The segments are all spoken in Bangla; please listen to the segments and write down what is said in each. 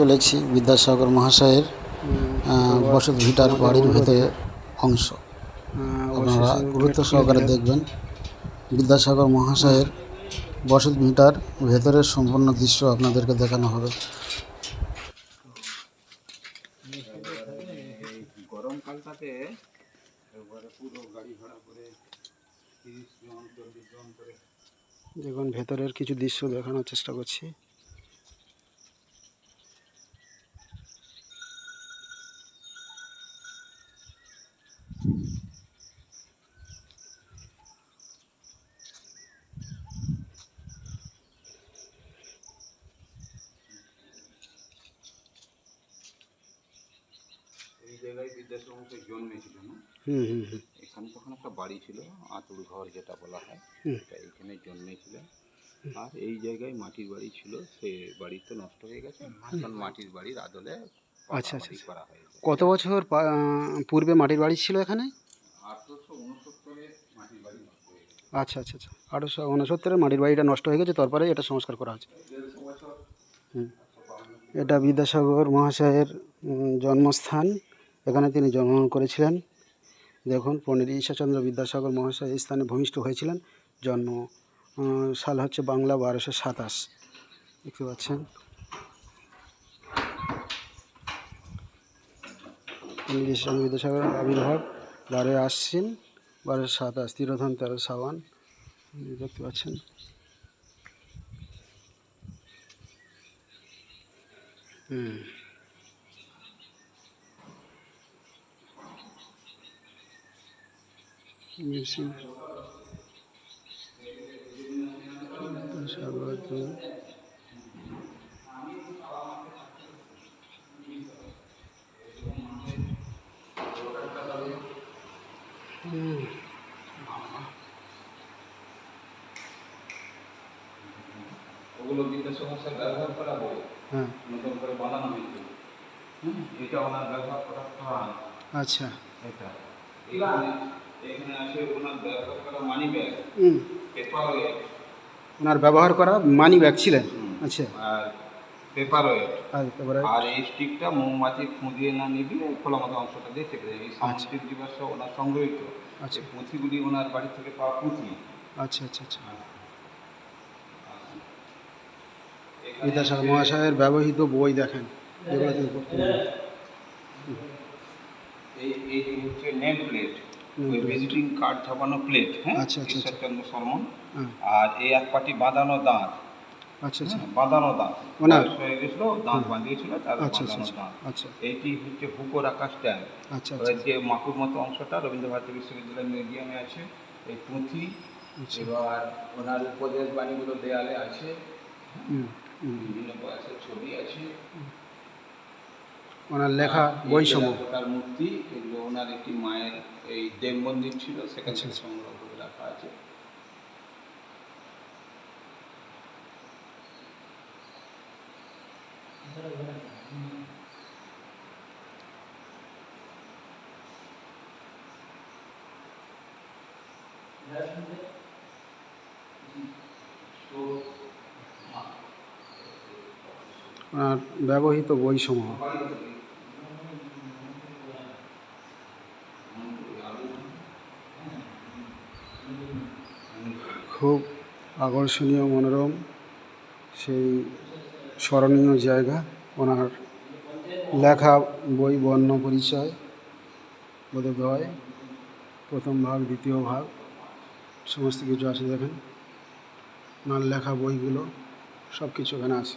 চলেছি বিদ্যাসাগর মহাশয়ের বসত ভিটার বাড়ির ভেতরে অংশ। আপনারা গুরুত্ব সহকারে দেখবেন বিদ্যাসাগর মহাশয়ের বসত ভিটার ভেতরের সম্পূর্ণ দৃশ্য আপনাদেরকে দেখানো হবে। গরমকালটাতে একবারে পুরো গাড়ি ভাড়া করে জন জন করে দেখুন ভেতরের কিছু দৃশ্য দেখানোর চেষ্টা করছি। এখানে তখন একটা বাড়ি ছিল আতুর ঘর যেটা বলা হয়। এখানে জন্মেছিলেন আর এই জায়গায় মাটির বাড়ি ছিল সে বাড়ি তো নষ্ট হয়ে গেছে। মাটির বাড়ির আদলে আচ্ছা, আচ্ছা, আচ্ছা। কত বছর পূর্বে মাটির বাড়ি ছিল এখানে? আচ্ছা আচ্ছা আচ্ছা। আঠারোশো উনসত্তরে মাটির বাড়িটা নষ্ট হয়ে গেছে তারপরে এটা সংস্কার করা হয়েছে। হুম। এটা বিদ্যাসাগর মহাশয়ের জন্মস্থান। এখানে তিনি জন্মগ্রহণ করেছিলেন। দেখুন পণ্ডিত ঈশ্বরচন্দ্র বিদ্যাসাগর মহাশয় এই স্থানে ভূমিষ্ঠ হয়েছিলেন। জন্ম সাল হচ্ছে বাংলা বারোশো সাতাশ। দেখতে পাচ্ছেন? পণ্ডিত ঈশ্বরচন্দ্র বিদ্যাসাগর আবির্ভাব বারোই আশ্বিন বারোশো সাতাশ, তিরোধন, তেরো, সাবান। দেখতে পাচ্ছেন। হুম। মিউজিয়াম ওগুলো বিদ্যাসাগর স্যার ব্যবহার করা বই। হ্যাঁ। নতুন করে বানানো হয়েছিল হুম, এটা ওনার ব্যবহার করা প্রাণ। আচ্ছা। এটা। এখানে এখানে আছে ওনার ব্যবহার করা মানি ব্যাগ পেপার ওনার ব্যবহার করা মানি ব্যাগ ছিলেন। আচ্ছা। আর পেপার ওয়েট আর আর এই স্টিকটা মৌমাছি খুঁজিয়ে না নিবিয়ে খোলা মতো অংশটা দিয়ে চেপে দেয় এই সাংস্কৃতিক দিবস ওনার সংগ্রহিত আচ্ছা। পুঁথিগুলি ওনার বাড়ি থেকে পাওয়া পুঁথি। আচ্ছা আচ্ছা আচ্ছা। বিদ্যাসাগর মহাশয়ের ব্যবহৃত বই দেখেন যেগুলো তিনি পড়তেন। এই এই হচ্ছে নেম প্লেট ওই ভিজিটিং কার্ড ছাপানো প্লেট হ্যাঁ? আচ্ছা, আচ্ছা, আচ্ছা। ঈশ্বরচন্দ্র শর্মন। হ্যাঁ। আর এই এক পাটি বাঁধানো দাঁত। আচ্ছা আচ্ছা। বাঁধানো দাঁত ওনার? হয়ে গেছিল দাঁত বাঁধিয়েছিল তার আচ্ছা আচ্ছা আচ্ছা আচ্ছা। এইটি হচ্ছে হুকো রাখা স্ট্যান্ড আচ্ছা যে মাকুর মতো অংশটা রবীন্দ্রভারতী বিশ্ববিদ্যালয় মিউজিয়ামে আছে এই পুঁথি এবার ওনার উপদেশ বাণীগুলো দেয়ালে আছে বিভিন্ন বয়সের ছবি আছে। ওনার লেখা বই সমূহ মূর্তি এগুলো ওনার একটি মায়ের এই দেব মন্দির ছিল সেখান। সংগ্রহ করে রাখা আছে। ওনার ব্যবহৃত বই সমূহ খুব আকর্ষণীয় মনোরম সেই স্মরণীয় জায়গা, ওনার লেখা বই, বর্ণ পরিচয় বোধোদয় প্রথম ভাগ, দ্বিতীয় ভাগ, সমস্ত কিছু আছে দেখেন। ওনার লেখা বইগুলো সব কিছু এখানে আছে।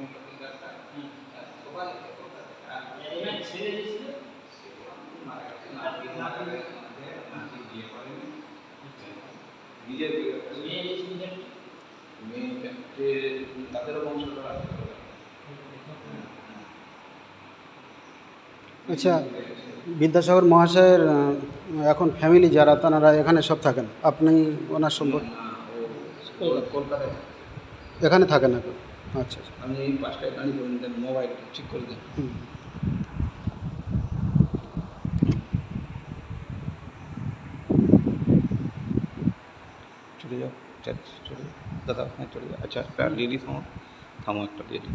আচ্ছা বিদ্যাসাগর মহাশয়ের এখন ফ্যামিলি যারা তারা এখানে সব থাকেন? আপনি ওনার সম্পর্ক? কলকাতায় এখানে থাকেন এখন? আচ্ছা আচ্ছা। আমি এই পাঁচটায় গাড়ি করে দেন মোবাইল ঠিক করে দেন। চলে যাও চলে দাদা হ্যাঁ চলে যাও। আচ্ছা একটা লেডি থামো থামো একটা লেডি